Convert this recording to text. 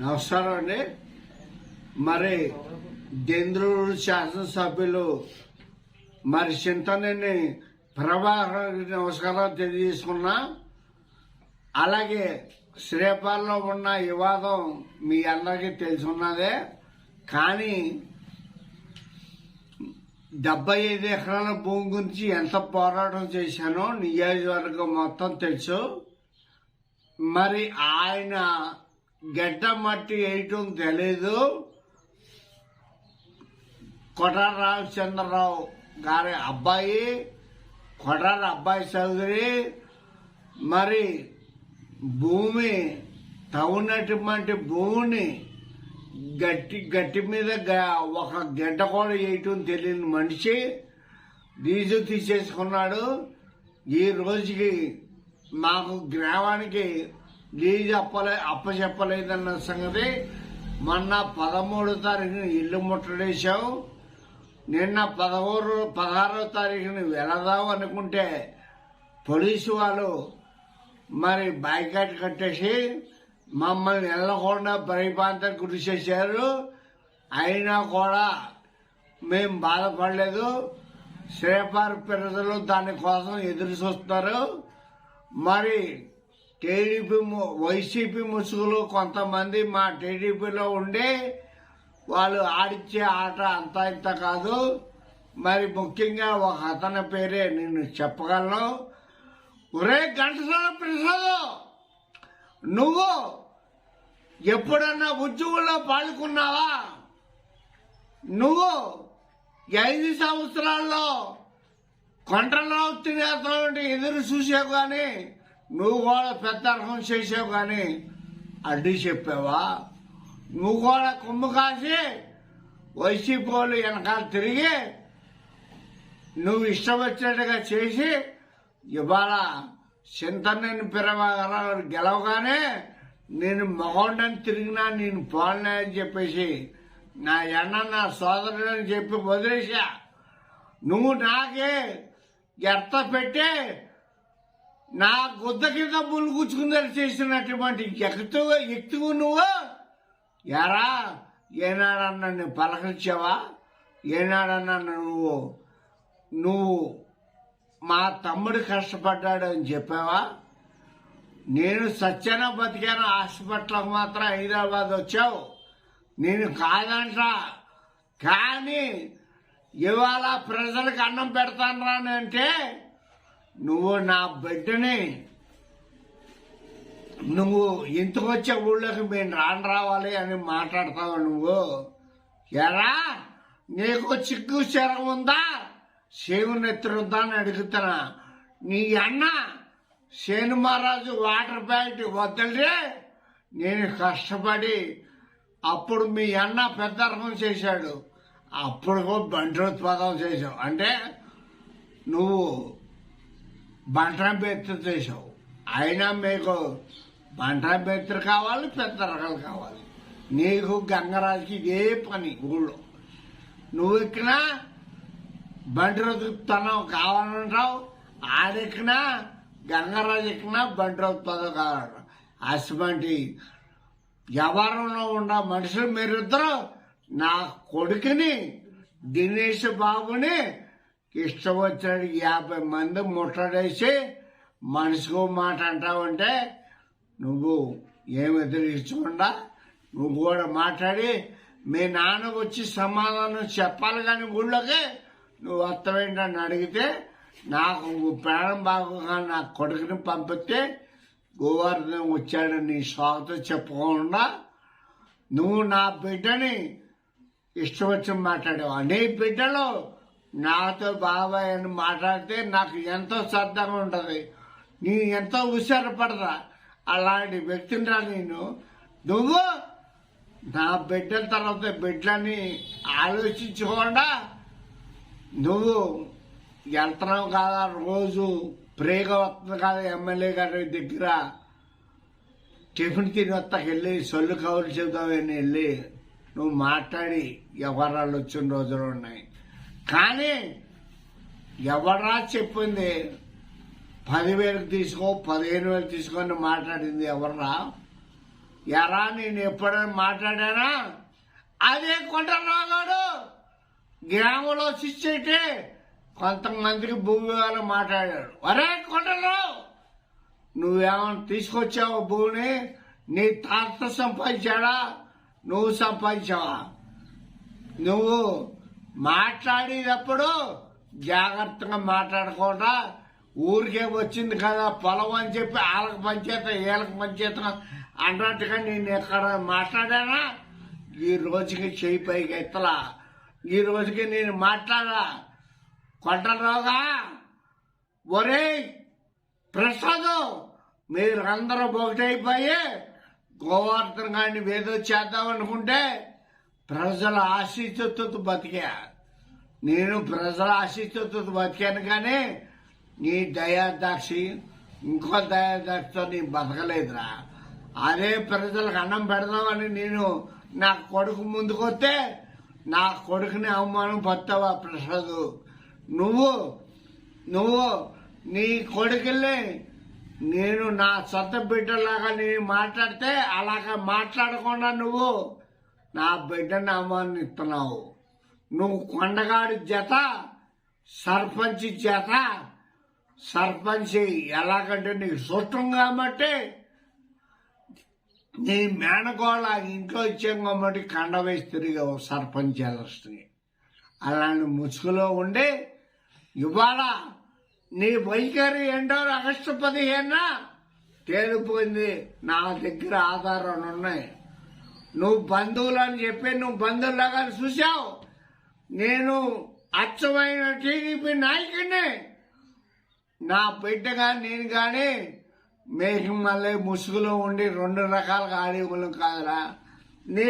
నమస్కారం అండి మరి దెంద్రూరు శాసనసభ్యులు మరి చింతనని ప్రభాకర్ నమస్కారం తెలియజేసుకున్నా. అలాగే శ్రీపాల్లో ఉన్న వివాదం మీ అందరికీ తెలుసున్నదే. కానీ డెబ్బై ఐదు ఎకరాల భూమి గురించి ఎంత పోరాటం చేశానో నియోజకవర్గం మొత్తం తెలుసు. మరి ఆయన గడ్డ మట్టి వేయటం తెలీదు. కొటార రామచంద్రరావు గారి అబ్బాయి కొటార అబ్బాయి చౌదరి మరి భూమి తవ్వునటువంటి భూమిని గట్టి గట్టి మీద గ- ఒక గడ్డ కూడా వేయటం తెలియని మనిషి లీజు తీసేసుకున్నాడు. ఈ రోజుకి మాకు గ్రామానికి లీజు అప్పలే అప్పచెప్పలేదన్న సంగతి మొన్న పదమూడో తారీఖున ఇల్లు ముట్టడేశావు. నిన్న పదమూడు పదహారో తారీఖున వెళదాం అనుకుంటే పోలీసు వాళ్ళు మరి బాయ్కాట్ కట్టేసి మమ్మల్ని వెళ్ళకుండా పరిపాలన గురి చేశారు. అయినా కూడా మేము బాధపడలేదు. శ్రీపార్ ప్రజలు దానికోసం ఎదురు చూస్తున్నారు. మరి టీడీపీ ము- వైసీపీ ముసుగులో కొంతమంది మా టీడీపీలో ఉండి వాళ్ళు ఆడిచ్చే ఆట అంత ఇంత కాదు. మరి ముఖ్యంగా ఒక అతని పేరే నేను చెప్పగలను. ఒరే ఘంటసాల ప్రసాద్! నువ్వు ఎప్పుడన్నా ఉద్యోగంలో పాల్గొన్నావా? నువ్వు ఐదు సంవత్సరాల్లో కొండలో తినేస్తామంటే ఎదురు చూసావు కానీ నువ్వు కూడా పెద్ద రకం చేసావు కానీ అడ్డు చెప్పావా? నువ్వు కూడా కొమ్ము కాసి వైసీపీ వాళ్ళు వెనకాల తిరిగి నువ్వు ఇష్టం వచ్చినట్టుగా చేసి ఇవాళ చింతనేని పిరవగల గెలవగానే నేను మగోండని తిరిగినా నేను పోలనే అని చెప్పేసి నా అన్న నా సోదరుడు అని చెప్పి వదిలేసా నువ్వు నాకే ఎర్త పెట్టి నా గుద్ద కింద ముళ్ళు గుచ్చుకుందని చేసినటువంటి ఎక్కుతూ ఎక్కువ నువ్వు? ఎరా ఏనాడన్నా నువ్వు పలకరించావా? ఏనాడన్నా నువ్వు నువ్వు మా తమ్ముడు కష్టపడ్డాడు అని చెప్పావా? నేను సత్యాన బతికాను హాస్పిటల్కి మాత్రం హైదరాబాద్ వచ్చావు. నేను కాదంట. కానీ ఇవాళ ప్రజలకు అన్నం పెడతాను రానంటే అంటే నువ్వు నా బిడ్డని నువ్వు ఇంతకు వచ్చే ఊళ్ళోకి మేము రాను రావాలి అని మాట్లాడతావు నువ్వు. ఎరా నీకు చిక్కు చెరగ ఉందా? శివుని ఎత్తురుద్దా అని అడుగుతున్నా. నీ అన్న శేను మహారాజు వాటర్ ప్యాంట్ వద్దలే నేను కష్టపడి అప్పుడు మీ అన్న పెద్ద రకం చేశాడు. అప్పుడు కూడా చేశావు. అంటే నువ్వు బంటం బెత్తు చేసావు అయినా మీకు బంటం బెత్తు కావాలి పెద్ద రకాలు కావాలి. నీకు గంగరాజుకి ఇదే పని ఊళ్ళో. నువ్వు ఎక్కినా బండి రొతుకుతున్నావు కావాలంటావు ఆడెక్కినా గంగరాజు ఎక్కినా బండి రొతుకుతుందో కావాలంటావు. అటువంటి వ్యవహారంలో ఉన్న మనుషులు మీరిద్దరు నా కొడుకుని దినేష్ బాబుని ఇష్టం వచ్చినట్టు యాభై మంది ముట్టడేసి మనిషికో మాట అంటావంటే నువ్వు ఏమి ఎదురించకుండా నువ్వు కూడా మాట్లాడి మీ నాన్న వచ్చి సమాధానం చెప్పాలి కానీ గుళ్ళకి నువ్వు వస్తావేంటని అడిగితే నాకు ప్రాణం బాగుగా నా కొడుకుని పంపితే గోవర్ధనం వచ్చాడని నీ స్వాగతం చెప్పకుండా నువ్వు నా బిడ్డని ఇష్టం వచ్చి మాట్లాడావు. నీ బిడ్డలో నాతో బాబాయ్ అని మాట్లాడితే నాకు ఎంతో శ్రద్ధగా ఉంటుంది. నీ ఎంతో హుషారపడరా అలాంటి వ్యక్తిని రా నేను. నువ్వు నా బిడ్డల తర్వాత బిడ్డలని ఆలోచించకుండా నువ్వు వెళ్తున్నావు కదా రోజు ప్రేగ వస్తుంది కదా ఎమ్మెల్యే గారి దగ్గర. టిఫిన్ తిని వస్తాకి వెళ్ళి సొల్లు కవులు చెబుతావని వెళ్ళి నువ్వు మాట్లాడి ఎవరాళ్ళు వచ్చిన రోజులు ఉన్నాయి. కానీ ఎవరా చెప్పింది? పదివేలకు తీసుకో పదిహేను వేలు తీసుకొని మాట్లాడింది ఎవర్రా? ఎరా నేను ఎప్పుడైనా మాట్లాడానా? అదే కొండరాగాడు గ్రామంలో శిక్షైతే కొంతమందికి భూమి వాళ్ళు మాట్లాడాడు. ఒరే కొండరావు నువ్వేమన్నా తీసుకొచ్చావు భూమిని? నీ తాత సంపాదించాడా? నువ్వు సంపాదించావా? నువ్వు మాట్లాడేటప్పుడు జాగ్రత్తగా మాట్లాడకుండా ఊరికే వచ్చింది కదా పొలం అని చెప్పి వాళ్ళకి పంచేత వీళ్ళకి పంచేత అన్నట్టుగా నేను ఎక్కడ మాట్లాడానా? ఈ రోజుకి చేయి పైకి ఎత్తలా? ఈ రోజుకి నేను మాట్లాడా కొంటరావుగా ఒరే ప్రసాద్ మీరందరూ ఒకటైపోయి గోవర్ధన్ గారిని ఏదో చేద్దాం అనుకుంటే ప్రజల ఆశీస్సుతో బతికా. నేను ప్రజల ఆశీస్సుతో బతికాను కానీ నీ దయాదాక్షి ఇంకో దయాదాక్షితో నీ బతకలేదురా. అదే ప్రజలకు అన్నం పెడదామని నేను నా కొడుకు ముందుకొస్తే నా కొడుకుని అవమానం పడతావా ప్రసాద్? నువ్వు నువ్వు నీ కొడుకుల్ని నేను నా సొంత బిడ్డలాగా నేను మాట్లాడితే అలాగా మాట్లాడకుండా నువ్వు నా బిడ్డ నామాన్ని ఇస్తున్నావు. నువ్వు కొండగాడి జత సర్పంచ్ జత సర్పంచ్ ఎలాగంటే నీకు సుష్టం కాబట్టి నీ మేనగోళ ఇంట్లో ఇచ్చాం కాబట్టి కండ వేసి తిరిగావు సర్పంచ్ ఎలక్షన్ అలాంటి ముసుగులో ఉండి ఇవాళ నీ వైఖరి ఏంటో ఆగస్టు పదిహేనా తేలిపోయింది. నా దగ్గర ఆధారాలు ఉన్నాయి. నువ్వు బంధువులు అని చెప్పి నువ్వు బంధువులాగా చూసావు నేను అచ్చమైన టీడీపీ నాయకుడిని. నా బిడ్డగా నేను కానీ మేఘం మళ్ళీ ముసుగులో ఉండి రెండు రకాలుగా ఆడేవాళ్ళం కాదురా. నీ